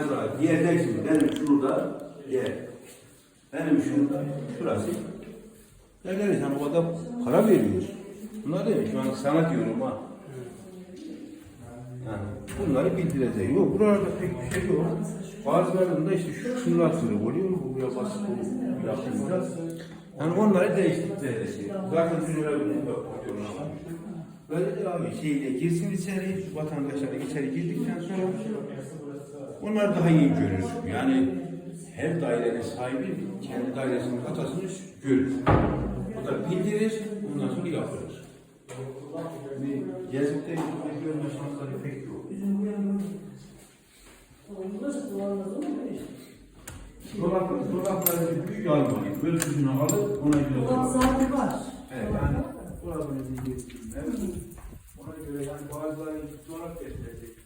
Mesela diyeceksin benim şurada yer. Benim şurada şurası. Derler sen bu adam para veriyor. Bunlar değil mi? Şu an sana diyorum ha. Yani bunları bildireceğiz. Yok buralarda pek bir şey yok. Bazılarında işte şu şunlar sırrı oluyor. Buraya bu yapımda. Yani onları değiştireceğiz. Zaten şuraya bunu da koyuyorum ama. Böyle de abi şeyle girsin içeri, vatandaşlar içeri girdikten sonra onlar daha iyi görür. Yani her dairenin sahibi kendi dairesinin hatasını görür. O da bildirir, ondan sonra yapılır. Yani Gezip'te görme şansları pek yok. Dolap, dolapları büyük almayın. Ölçüsünü alıp ona göre Dolap zaten var. Evet, yani dolabını diyeceksinler. Ona göre yani bazıları dolap getirecek.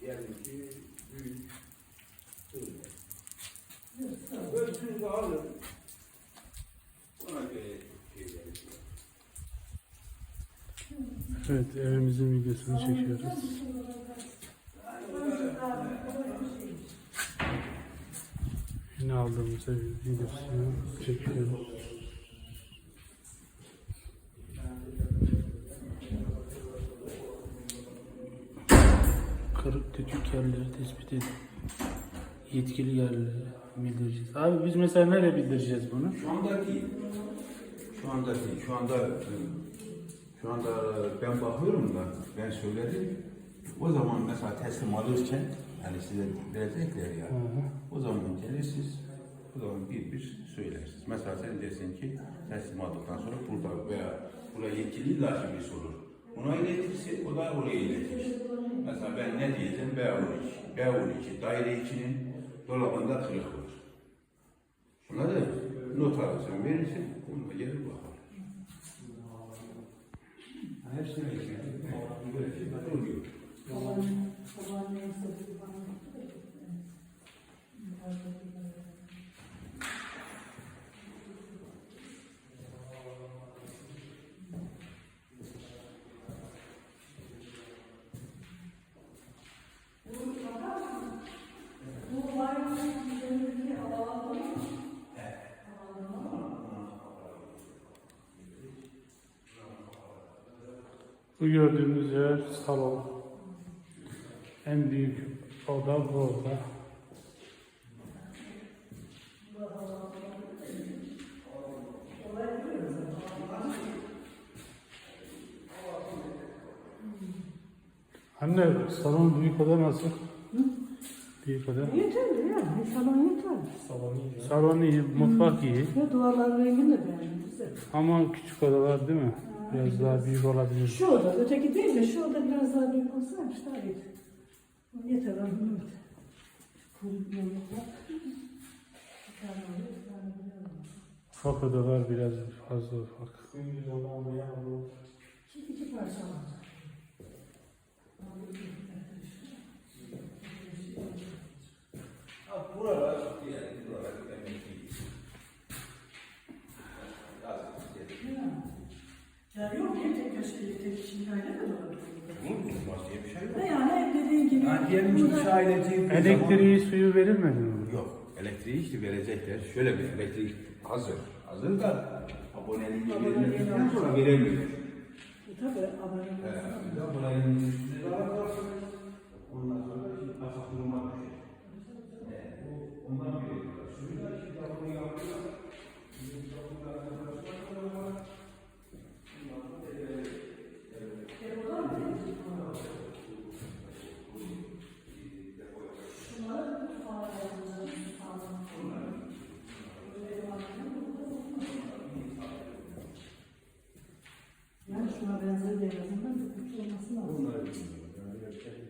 Diyelim ki büyük. Böyle. Ölçünüzü alın. Evet evimizin videosunu çekiyoruz. Yine aldığımız videosunu çekiyoruz. Kırık dökük yerleri tespit edin. Yetkili yerlere bildireceğiz. Abi biz mesela nereye bildireceğiz bunu? Şu anda değil. Şu anda değil. Şu anda şu anda ben bakıyorum da ben söyledim. O zaman mesela teslim alırken yani size verecekler ya. Hı hı. O zaman gelirsiniz. O zaman bir bir söylersiniz. Mesela sen dersin ki teslim aldıktan sonra burada veya buraya yetkili illa ki birisi olur. Buna iletirse o da oraya iletir. Mesela ben ne diyeceğim? B12. B12 daire 2'nin dolabında kırık var. Anladın mı? Not alırsan verirsin, onu da gelir bakar. Hepsini verirsin. Böyle şeyler oluyor. Bu gördüğünüz yer salon. En büyük oda bu oda. Anne salon büyük oda nasıl? Büyük oda. Yeterli yani. Salon yeter. Salon iyi, mutfak iyi. Ve duvarların rengini de beğendim. Güzel. Ama küçük odalar değil mi? Biraz daha büyük olabilir. Şu oda, öteki değil de şu oda biraz daha büyük olsaymış daha iyi. Yeter, yeter. Tane böyle alıyor. Ufak odalar biraz fazla ufak. Şimdi iki parça alacağım. Ha, buralar yani buralar demek ki. Ya yok tek kişilik aile de. Bunun tutmaz diye bir şey yok. Yani dediğin gibi. Yani diyelim ki üç aileci bir Elektriği, suyu verilmedi mi? zaman- Yok. Elektriği işte verecekler. Şöyle bir elektrik hazır. Hazır da aboneliği verilmedikten sonra veremiyor. Tabii abone Ee, olmasın. bir de abonenin üstüne bakarsın. Ondan sonra işte nasıl kurulmak düşer. Ee, bu- Ondan veriyorlar. Suyu da işte abone yapıyor. Yani şuna benzer bir en azından bir olması lazım. Bunları bilmiyorum. Yani gerçekten